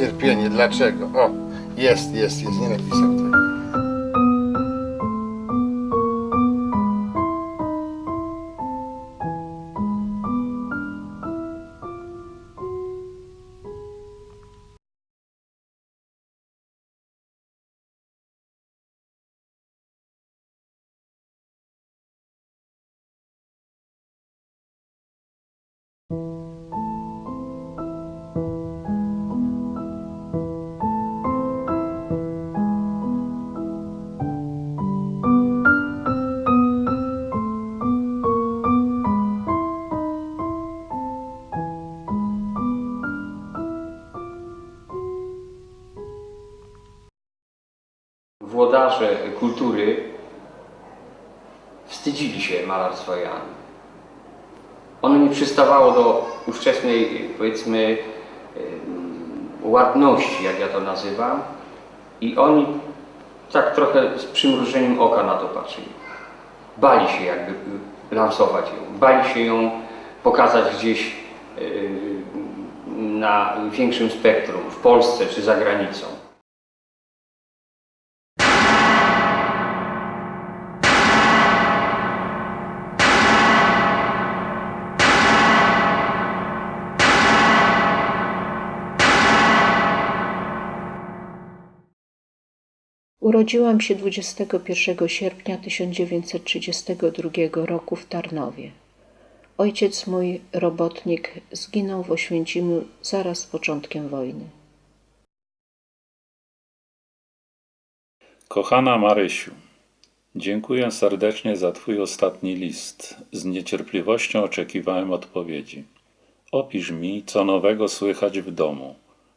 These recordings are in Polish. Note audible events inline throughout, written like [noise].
Cierpienie, dlaczego? O, jest, jest, jest, nie napisał tutaj. Przystawało do ówczesnej, powiedzmy, ładności, jak ja to nazywam, i oni tak trochę z przymrużeniem oka na to patrzyli. Bali się jakby lansować ją, bali się ją pokazać gdzieś y, na większym spektrum, w Polsce czy za granicą. Urodziłam się 21 sierpnia 1932 roku w Tarnowie. Ojciec mój, robotnik, zginął w Oświęcimiu zaraz z początkiem wojny. Kochana Marysiu, dziękuję serdecznie za Twój ostatni list. Z niecierpliwością oczekiwałem odpowiedzi. Opisz mi, co nowego słychać w domu.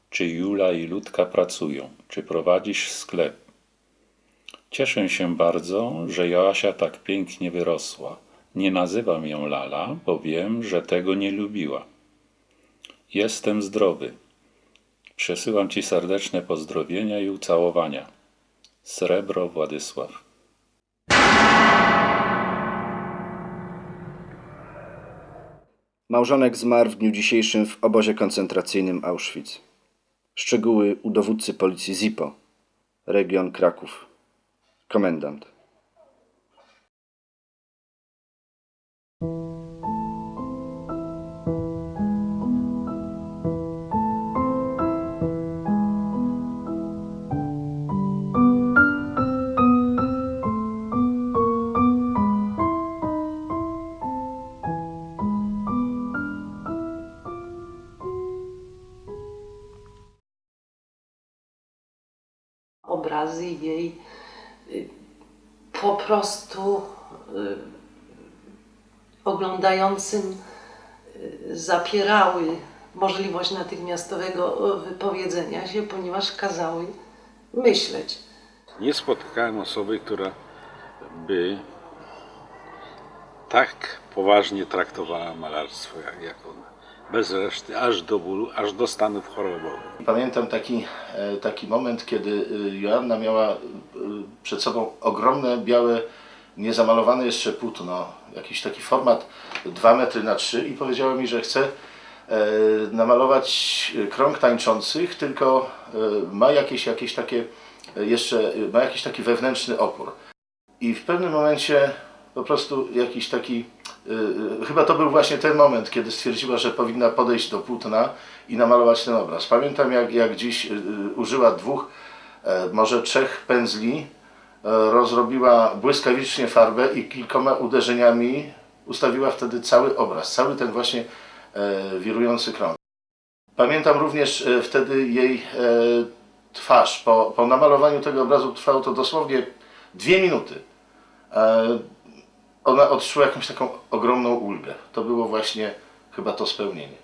Czy Jula i Ludka pracują? Czy prowadzisz sklep? Cieszę się bardzo, że Joasia tak pięknie wyrosła. Nie nazywam ją Lala, bo wiem, że tego nie lubiła. Jestem zdrowy. Przesyłam Ci serdeczne pozdrowienia i ucałowania. Srebro Władysław. Małżonek zmarł w dniu dzisiejszym w obozie koncentracyjnym Auschwitz. Szczegóły u dowódcy policji ZIPO, region Kraków. Komendant. obrazy jej prostu y, oglądającym y, zapierały możliwość natychmiastowego wypowiedzenia się, ponieważ kazały myśleć. Nie spotykałem osoby, która by tak poważnie traktowała malarstwo jak, jak ona. Bez reszty, aż do bólu, aż do stanów chorobowych. Pamiętam taki, e, taki moment, kiedy y, Joanna miała y, przed sobą ogromne, białe, niezamalowane jeszcze płótno, jakiś taki format 2 metry na 3 i powiedziała mi, że chce e, namalować krąg tańczących, tylko e, ma jakieś, jakieś takie e, jeszcze, ma jakiś taki wewnętrzny opór. I w pewnym momencie po prostu jakiś taki, y, y, chyba to był właśnie ten moment, kiedy stwierdziła, że powinna podejść do płótna i namalować ten obraz. Pamiętam jak, jak dziś y, y, użyła dwóch, e, może trzech pędzli, e, rozrobiła błyskawicznie farbę i kilkoma uderzeniami ustawiła wtedy cały obraz, cały ten właśnie e, wirujący krąg. Pamiętam również e, wtedy jej e, twarz. Po, po namalowaniu tego obrazu trwało to dosłownie dwie minuty. E, ona odczuła jakąś taką ogromną ulgę. To było właśnie chyba to spełnienie.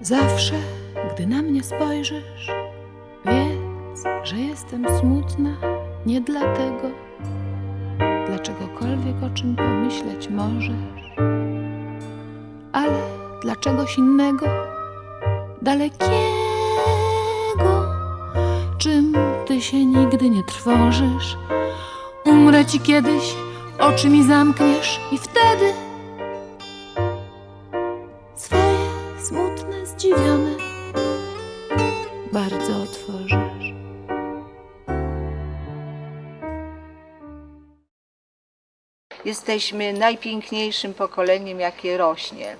Zawsze, gdy na mnie spojrzysz, wiedz, że jestem smutna nie dlatego, dlaczegokolwiek o czym pomyśleć możesz, ale dla czegoś innego, dalekiego, czym się nigdy nie trwożysz. Umrę ci kiedyś, oczy mi zamkniesz i wtedy swoje smutne, zdziwione bardzo otworzysz. Jesteśmy najpiękniejszym pokoleniem, jakie rośnie.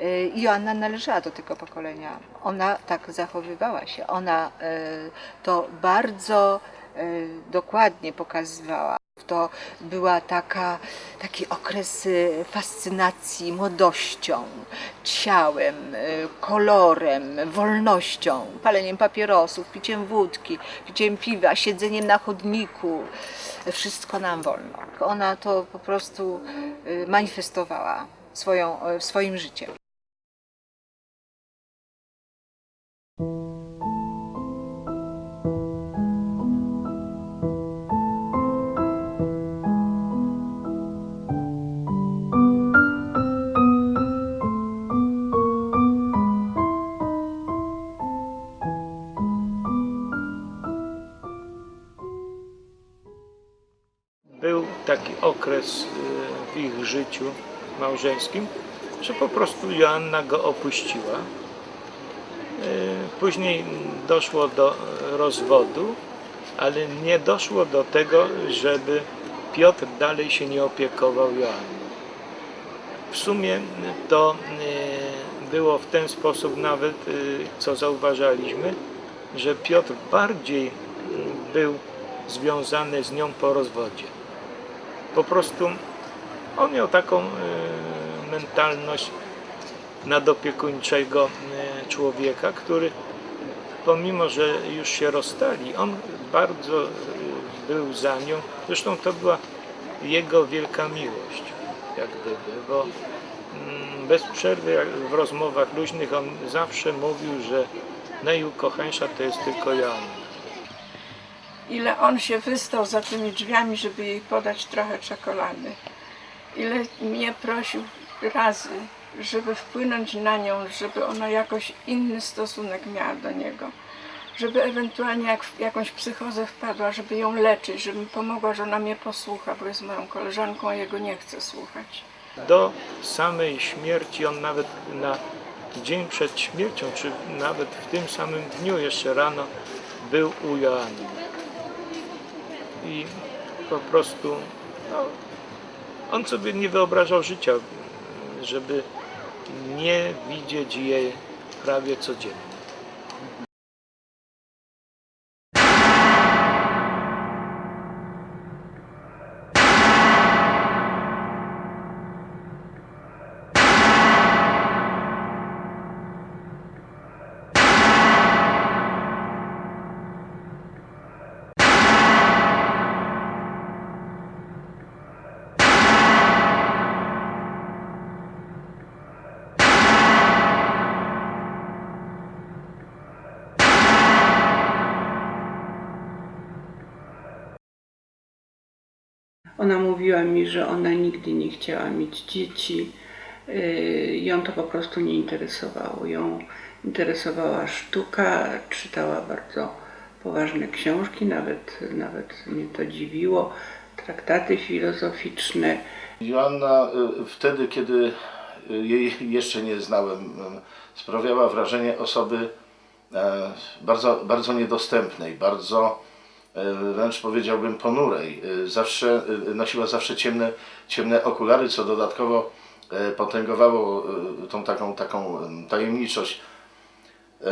Y, Joanna należała do tego pokolenia. Ona tak zachowywała się. Ona y, to bardzo y, dokładnie pokazywała. To była taka, taki okres fascynacji młodością, ciałem, kolorem, wolnością, paleniem papierosów, piciem wódki, piciem piwa, siedzeniem na chodniku. Wszystko nam wolno. Ona to po prostu manifestowała swoją, swoim życiem. Był taki okres y, w ich życiu małżeńskim, że po prostu Joanna go opuściła. Później doszło do rozwodu, ale nie doszło do tego, żeby Piotr dalej się nie opiekował Joanną. W sumie to y, było w ten sposób nawet, y, co zauważaliśmy, że Piotr bardziej y, był związany z nią po rozwodzie. Po prostu on miał taką y, mentalność nadopiekuńczego człowieka, który pomimo, że już się rozstali, on bardzo y, był za nią. Zresztą to była jego wielka miłość, jak gdyby, bo mm, bez przerwy w rozmowach luźnych on zawsze mówił, że najukochańsza to jest tylko Joanna. ile on się wystał za tymi drzwiami, żeby jej podać trochę czekolady. Ile mnie prosił razy, żeby wpłynąć na nią, żeby ona jakoś inny stosunek miała do niego. Żeby ewentualnie jak w jakąś psychozę wpadła, żeby ją leczyć, żeby mi pomogła, że ona mnie posłucha, bo jest moją koleżanką, a jego nie chce słuchać. do samej śmierci, on nawet na dzień przed śmiercią, czy nawet w tym samym dniu jeszcze rano był u Joanny. I po prostu no, on sobie nie wyobrażał życia, żeby nie widzieć jej prawie codziennie. Ona mówiła mi, że ona nigdy nie chciała mieć dzieci. Yy, Ją to po prostu nie interesowało. Ją interesowała sztuka, czytała bardzo poważne książki, nawet, nawet mnie to dziwiło, traktaty filozoficzne. Joanna y, wtedy, kiedy y, jej jeszcze nie znałem, y, sprawiała wrażenie osoby e, bardzo, bardzo niedostępnej, bardzo wręcz powiedziałbym ponurej. Y, Zawsze y, nosiła zawsze ciemne, ciemne okulary, co dodatkowo e, potęgowało tą taką, taką em, tajemniczość. E,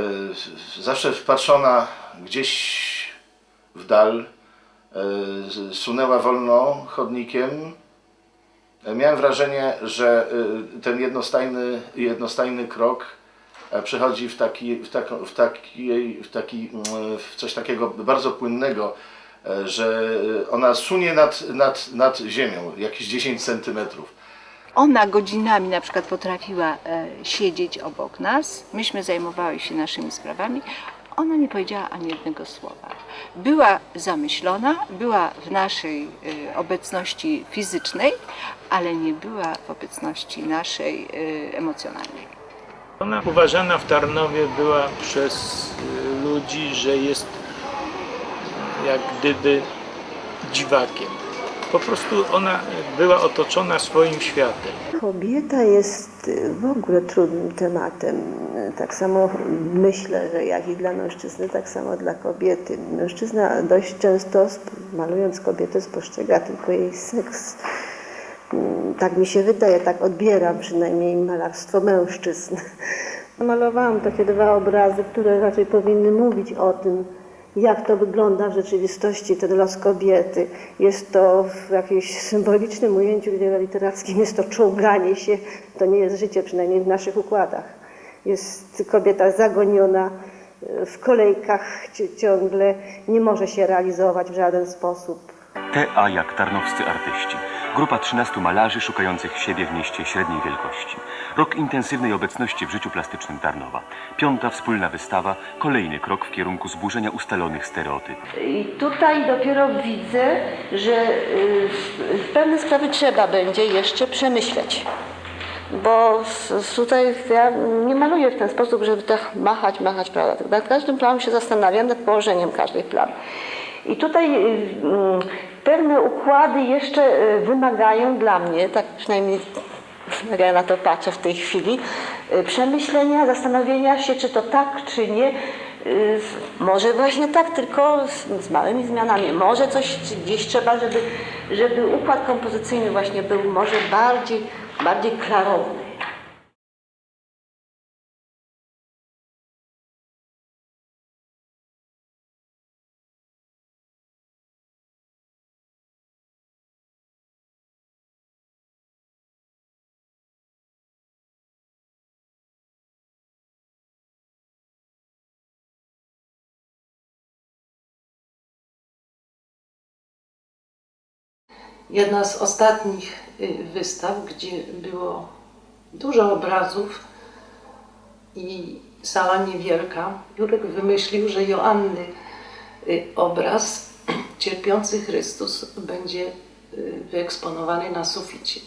Zawsze wpatrzona gdzieś w dal, e, sunęła wolno chodnikiem, Miałem wrażenie, że ten jednostajny, jednostajny krok e, przechodzi w taki, w taką, w taki, w taki, mm, w coś takiego bardzo płynnego, e, że ona sunie nad, nad, nad ziemią jakieś 10 centymetrów. Ona godzinami na przykład potrafiła e, siedzieć obok nas, myśmy zajmowały się naszymi sprawami. Ona nie powiedziała ani jednego słowa. Była zamyślona, była w naszej e, obecności fizycznej, ale nie była w obecności naszej e, emocjonalnej. Ona uważana w Tarnowie była przez y, ludzi, że jest jak gdyby dziwakiem. Po prostu ona była otoczona swoim światem. Kobieta jest y, w ogóle trudnym tematem. Tak samo myślę, że jak i dla mężczyzny, tak samo dla kobiety. Mężczyzna dość często, malując kobietę, spostrzega tylko jej seks. Tak mi się wydaje, tak odbieram przynajmniej malarstwo mężczyzn. [laughs] Malowałam takie dwa obrazy, które raczej powinny mówić o tym, jak to wygląda w rzeczywistości, ten los kobiety. Jest to w jakimś symbolicznym ujęciu literackim, jest to czołganie się, to nie jest życie, przynajmniej w naszych układach. Jest kobieta zagoniona e, w kolejkach ci- ciągle, nie może się realizować w żaden sposób. TA jak tarnowscy artyści. Grupa 13 malarzy szukających siebie w mieście średniej wielkości. Rok intensywnej obecności w życiu plastycznym Tarnowa. Piąta wspólna wystawa, kolejny krok w kierunku zburzenia ustalonych stereotypów. I tutaj dopiero widzę, że y, pewne sprawy trzeba będzie jeszcze przemyśleć. Bo tutaj ja nie maluję w ten sposób, żeby tak machać, machać, prawda? Tak Nad każdym planem się zastanawiam, nad położeniem każdej plamy. I tutaj y, mm, pewne układy jeszcze y, wymagają dla mnie, tak przynajmniej ja na to patrzę w tej chwili, y, przemyślenia, zastanowienia się, czy to tak, czy nie. Może właśnie tak, tylko z, z małymi zmianami. Może coś gdzieś trzeba, żeby, żeby układ kompozycyjny właśnie był może bardziej, bardziej klarowny. Jedna z ostatnich y, wystaw, gdzie było dużo obrazów i sala niewielka, Jurek wymyślił, że Joanny y, obraz [clears throat] Cierpiący Chrystus będzie y, wyeksponowany na suficie.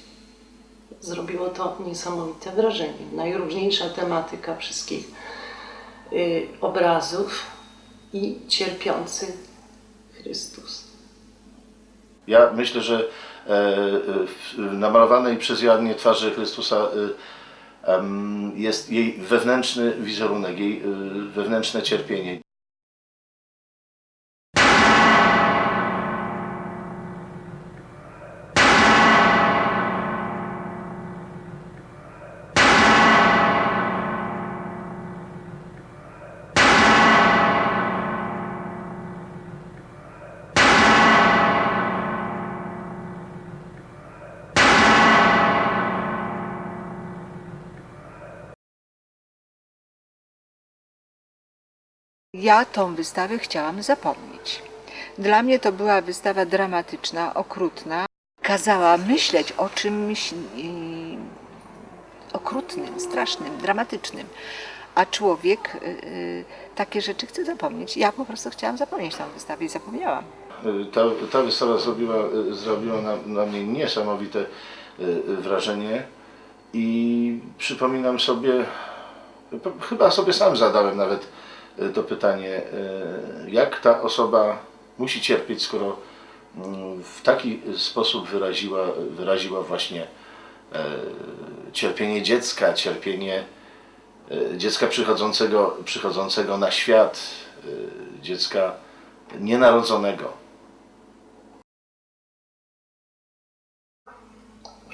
Zrobiło to niesamowite wrażenie. Najróżniejsza tematyka wszystkich obrazów i cierpiący Chrystus. Ja myślę, że e, e, w namalowanej przez Joannię twarzy Chrystusa e, jest jej wewnętrzny wizerunek, jej wewnętrzne cierpienie. Ja tą wystawę chciałam zapomnieć. Dla mnie to była wystawa dramatyczna, okrutna. Kazała myśleć o czymś yy, okrutnym, strasznym, dramatycznym. A człowiek yy, takie rzeczy chce zapomnieć. Ja po prostu chciałam zapomnieć tą wystawę i zapomniałam. E, Ta, ta wystawa zrobiła, zrobiła na, na mnie niesamowite wrażenie i przypominam sobie, chyba sobie sam zadałem nawet to pytanie, e, jak ta osoba musi cierpieć, skoro mm, w taki sposób wyraziła, wyraziła właśnie e, cierpienie dziecka, cierpienie e, dziecka przychodzącego, przychodzącego na świat, e, dziecka nienarodzonego.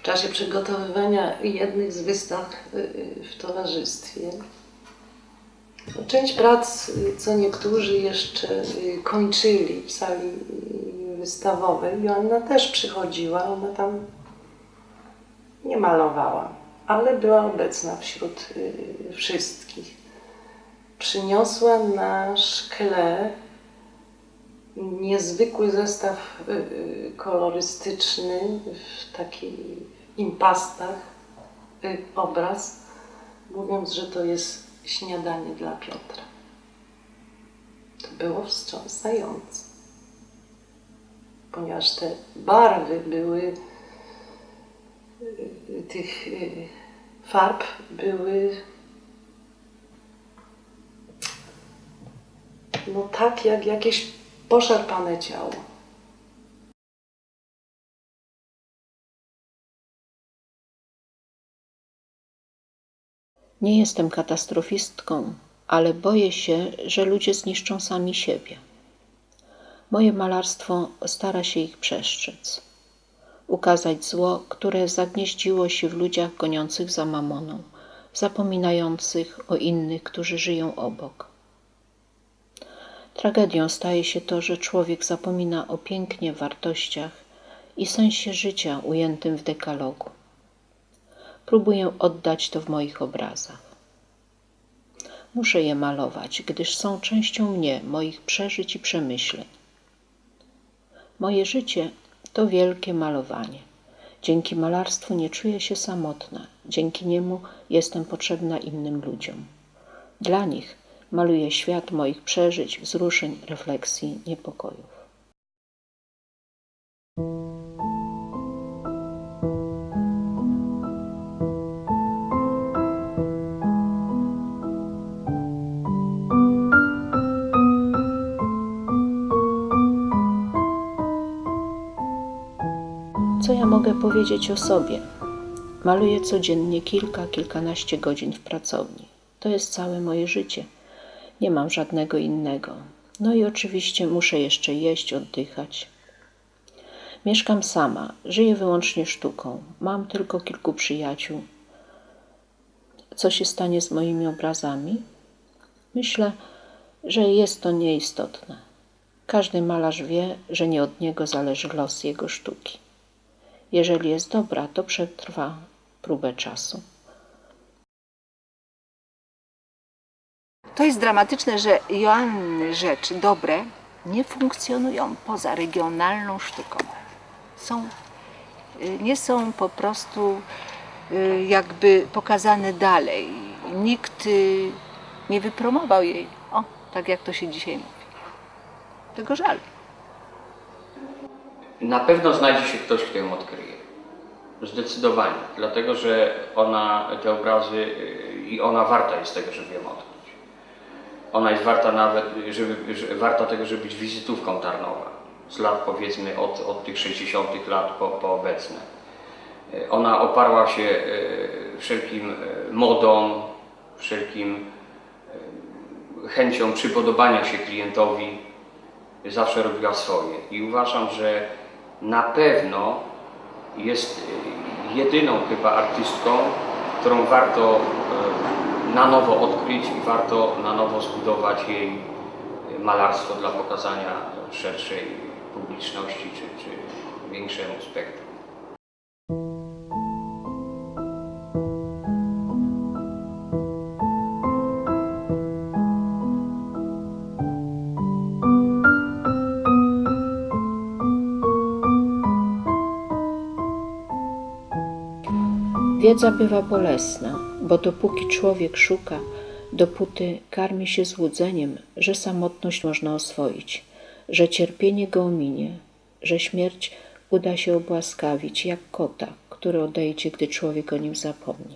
W czasie przygotowywania jednych z wystaw y, y, w towarzystwie, część prac, co niektórzy jeszcze y, kończyli w sali y, wystawowej, Joanna też przychodziła, ona tam nie malowała, ale była obecna wśród y, wszystkich. Przyniosła na szkle niezwykły zestaw kolorystyczny w takich impastach obraz, mówiąc, że to jest śniadanie dla Piotra. To było wstrząsające, ponieważ te barwy były y, tych y, farb były no tak jak jakieś poszarpane ciało. Nie jestem katastrofistką, ale boję się, że ludzie zniszczą sami siebie. Moje malarstwo stara się ich przestrzec, ukazać zło, które zagnieździło się w ludziach goniących za mamoną, zapominających o innych, którzy żyją obok. Tragedią staje się to, że człowiek zapomina o pięknie, wartościach i sensie życia ujętym w dekalogu. Próbuję oddać to w moich obrazach. Muszę je malować, gdyż są częścią mnie, moich przeżyć i przemyśleń. Moje życie to wielkie malowanie. Dzięki malarstwu nie czuję się samotna, dzięki niemu jestem potrzebna innym ludziom. Dla nich maluję świat moich przeżyć, wzruszeń, refleksji, niepokojów. Mogę powiedzieć o sobie? Maluję codziennie kilka, kilkanaście godzin w pracowni. To jest całe moje życie. Nie mam żadnego innego. No i oczywiście muszę jeszcze jeść, oddychać. Mieszkam sama, żyję wyłącznie sztuką. Mam tylko kilku przyjaciół. Co się stanie z moimi obrazami? Myślę, że jest to nieistotne. Każdy malarz wie, że nie od niego zależy los jego sztuki. Jeżeli jest dobra, to przetrwa próbę czasu. To jest dramatyczne, że Joanny rzeczy dobre nie funkcjonują poza regionalną sztuką. Są, y, nie są po prostu y, jakby pokazane dalej. Nikt y, nie wypromował jej. O, tak jak to się dzisiaj mówi. Tego żal. Na pewno znajdzie się ktoś, kto ją odkryje. Zdecydowanie. Dlatego, że ona, te obrazy y, i ona warta jest tego, żeby ją odkryć. Ona jest warta nawet, żeby, że, warta tego, żeby być wizytówką Tarnowa. Z lat powiedzmy od, od tych 60 lat po, po obecne. Y, Ona oparła się y, wszelkim modom, wszelkim chęcią przypodobania się klientowi, zawsze robiła swoje. I uważam, że na pewno jest y, jedyną chyba artystką, którą warto y, na nowo odkryć i warto na nowo zbudować jej y, malarstwo dla pokazania szerszej publiczności czy, czy większemu spektrum. Wiedza bywa bolesna, bo dopóki człowiek szuka, dopóty karmi się złudzeniem, że samotność można oswoić, że cierpienie go ominie, że śmierć uda się obłaskawić jak kota, który odejdzie, gdy człowiek o nim zapomni.